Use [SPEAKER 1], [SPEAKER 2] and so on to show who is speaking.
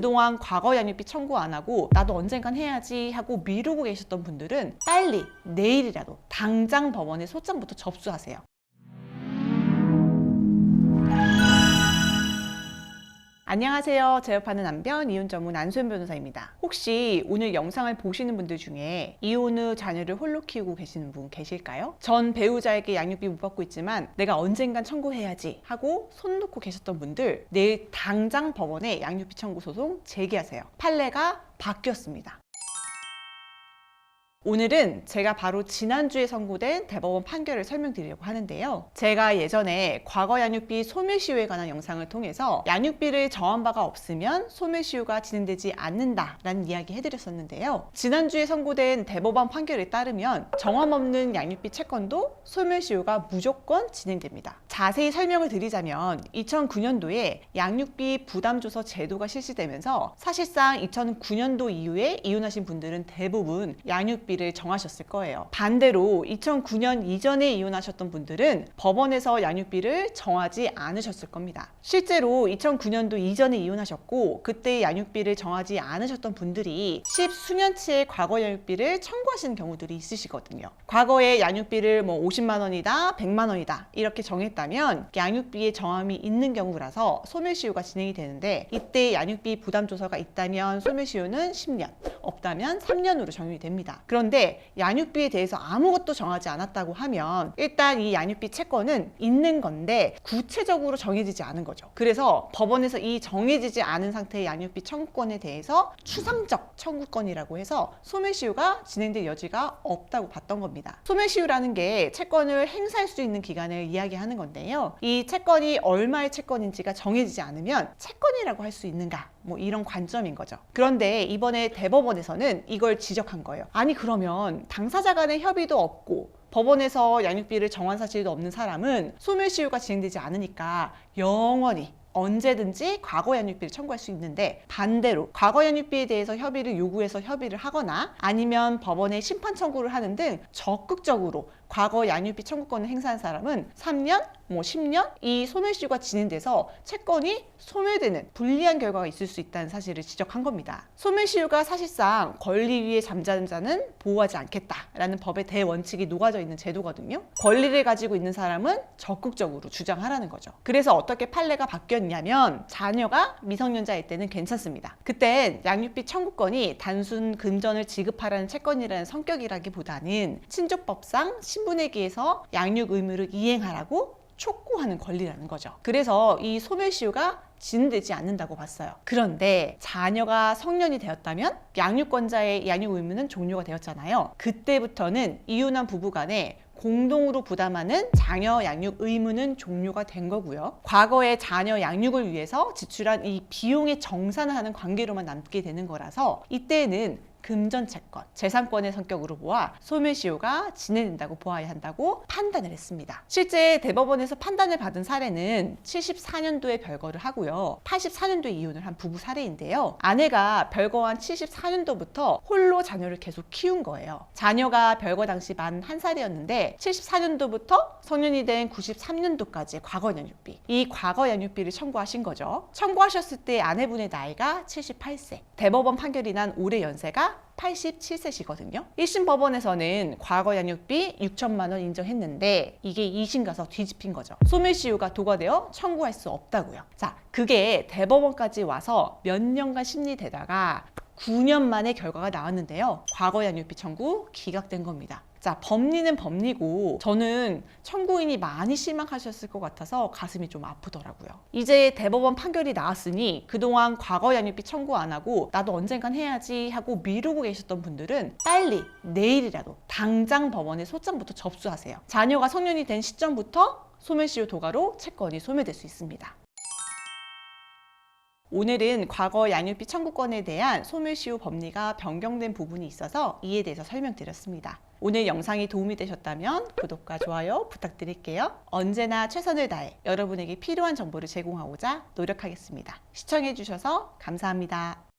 [SPEAKER 1] 그동안 과거 양육비 청구 안 하고 나도 언젠간 해야지 하고 미루고 계셨던 분들은 빨리 내일이라도 당장 법원에 소장부터 접수하세요. 안녕하세요. 제협하는 남편 이혼 전문 안소연 변호사입니다. 혹시 오늘 영상을 보시는 분들 중에 이혼 후 자녀를 홀로 키우고 계시는 분 계실까요? 전 배우자에게 양육비 못 받고 있지만 내가 언젠간 청구해야지 하고 손 놓고 계셨던 분들 내일 당장 법원에 양육비 청구 소송 제기하세요. 판례가 바뀌었습니다. 오늘은 제가 바로 지난주에 선고된 대법원 판결을 설명드리려고 하는데요. 제가 예전에 과거 양육비 소멸시효에 관한 영상을 통해서 양육비를 정한 바가 없으면 소멸시효가 진행되지 않는다라는 이야기 해드렸었는데요. 지난주에 선고된 대법원 판결에 따르면 정함 없는 양육비 채권도 소멸시효가 무조건 진행됩니다. 자세히 설명을 드리자면 2009년도에 양육비 부담조서 제도가 실시되면서 사실상 2009년도 이후에 이혼하신 분들은 대부분 양육비 를 정하셨을 거예요. 반대로 2009년 이전에 이혼하셨던 분들은 법원에서 양육비를 정하지 않으셨을 겁니다. 실제로 2009년도 이전에 이혼하셨고 그때 양육비를 정하지 않으셨던 분들이 십 수년치의 과거 양육비를 청구하시는 경우들이 있으시거든요. 과거에 양육비를 뭐 50만 원이다, 100만 원이다 이렇게 정했다면 양육비의 정함이 있는 경우라서 소멸시효가 진행이 되는데 이때 양육비 부담 조서가 있다면 소멸시효는 10년, 없다면 3년으로 적용이 됩니다. 그런데 양육비에 대해서 아무것도 정하지 않았다고 하면 일단 이 양육비 채권은 있는 건데 구체적으로 정해지지 않은 거죠. 그래서 법원에서 이 정해지지 않은 상태의 양육비 청구권에 대해서 추상적 청구권이라고 해서 소멸시효가 진행될 여지가 없다고 봤던 겁니다. 소멸시효라는 게 채권을 행사할 수 있는 기간을 이야기하는 건데요. 이 채권이 얼마의 채권인지가 정해지지 않으면 채권이라고 할 수 있는가? 뭐 이런 관점인 거죠. 그런데 이번에 대법원 에서는 이걸 지적한 거예요. 아니 그러면 당사자 간의 협의도 없고 법원에서 양육비를 정한 사실도 없는 사람은 소멸시효가 진행되지 않으니까 영원히 언제든지 과거 양육비를 청구할 수 있는데 반대로 과거 양육비에 대해서 협의를 요구해서 협의를 하거나 아니면 법원에 심판 청구를 하는 등 적극적으로 과거 양육비 청구권을 행사한 사람은 3년, 뭐 10년 이 소멸시효가 진행돼서 채권이 소멸되는 불리한 결과가 있을 수 있다는 사실을 지적한 겁니다. 소멸시효가 사실상 권리 위에 잠자는 자는 보호하지 않겠다라는 법의 대원칙이 녹아져 있는 제도거든요. 권리를 가지고 있는 사람은 적극적으로 주장하라는 거죠. 그래서 어떻게 판례가 바뀌었냐면 자녀가 미성년자일 때는 괜찮습니다. 그땐 양육비 청구권이 단순 금전을 지급하라는 채권이라는 성격이라기보다는 친족법상 신분에게서 양육 의무를 이행하라고 촉구하는 권리라는 거죠. 그래서 이 소멸시효가 진행되지 않는다고 봤어요. 그런데 자녀가 성년이 되었다면 양육권자의 양육 의무는 종료가 되었잖아요. 그때부터는 이혼한 부부 간에 공동으로 부담하는 자녀 양육 의무는 종료가 된 거고요. 과거에 자녀 양육을 위해서 지출한 이 비용의 정산을 하는 관계로만 남게 되는 거라서 이때는 금전 채권, 재산권의 성격으로 보아 소멸시효가 진행된다고 보아야 한다고 판단을 했습니다. 실제 대법원에서 판단을 받은 사례는 74년도에 별거를 하고요. 84년도에 이혼을 한 부부 사례인데요. 아내가 별거한 74년도부터 홀로 자녀를 계속 키운 거예요. 자녀가 별거 당시 만한 살이었는데 74년도부터 성년이 된 93년도까지 과거 양육비. 이 과거 양육비를 청구하신 거죠. 청구하셨을 때 아내분의 나이가 78세. 대법원 판결이 난 올해 연세가 87세시거든요. 1심 법원에서는 과거 양육비 6천만 원 인정했는데 이게 2심 가서 뒤집힌 거죠. 소멸시효가 도과되어 청구할 수 없다고요. 자, 그게 대법원까지 와서 몇 년간 심리되다가 9년 만에 결과가 나왔는데요. 과거 양육비 청구 기각된 겁니다. 자, 법리는 법리고 저는 청구인이 많이 실망하셨을 것 같아서 가슴이 좀 아프더라고요. 이제 대법원 판결이 나왔으니 그동안 과거 양육비 청구 안 하고 나도 언젠간 해야지 하고 미루고 계셨던 분들은 빨리 내일이라도 당장 법원에 소장부터 접수하세요. 자녀가 성년이 된 시점부터 소멸시효 도가로 채권이 소멸될 수 있습니다. 오늘은 과거 양육비 청구권에 대한 소멸시효 법리가 변경된 부분이 있어서 이에 대해서 설명드렸습니다. 오늘 영상이 도움이 되셨다면 구독과 좋아요 부탁드릴게요. 언제나 최선을 다해 여러분에게 필요한 정보를 제공하고자 노력하겠습니다. 시청해주셔서 감사합니다.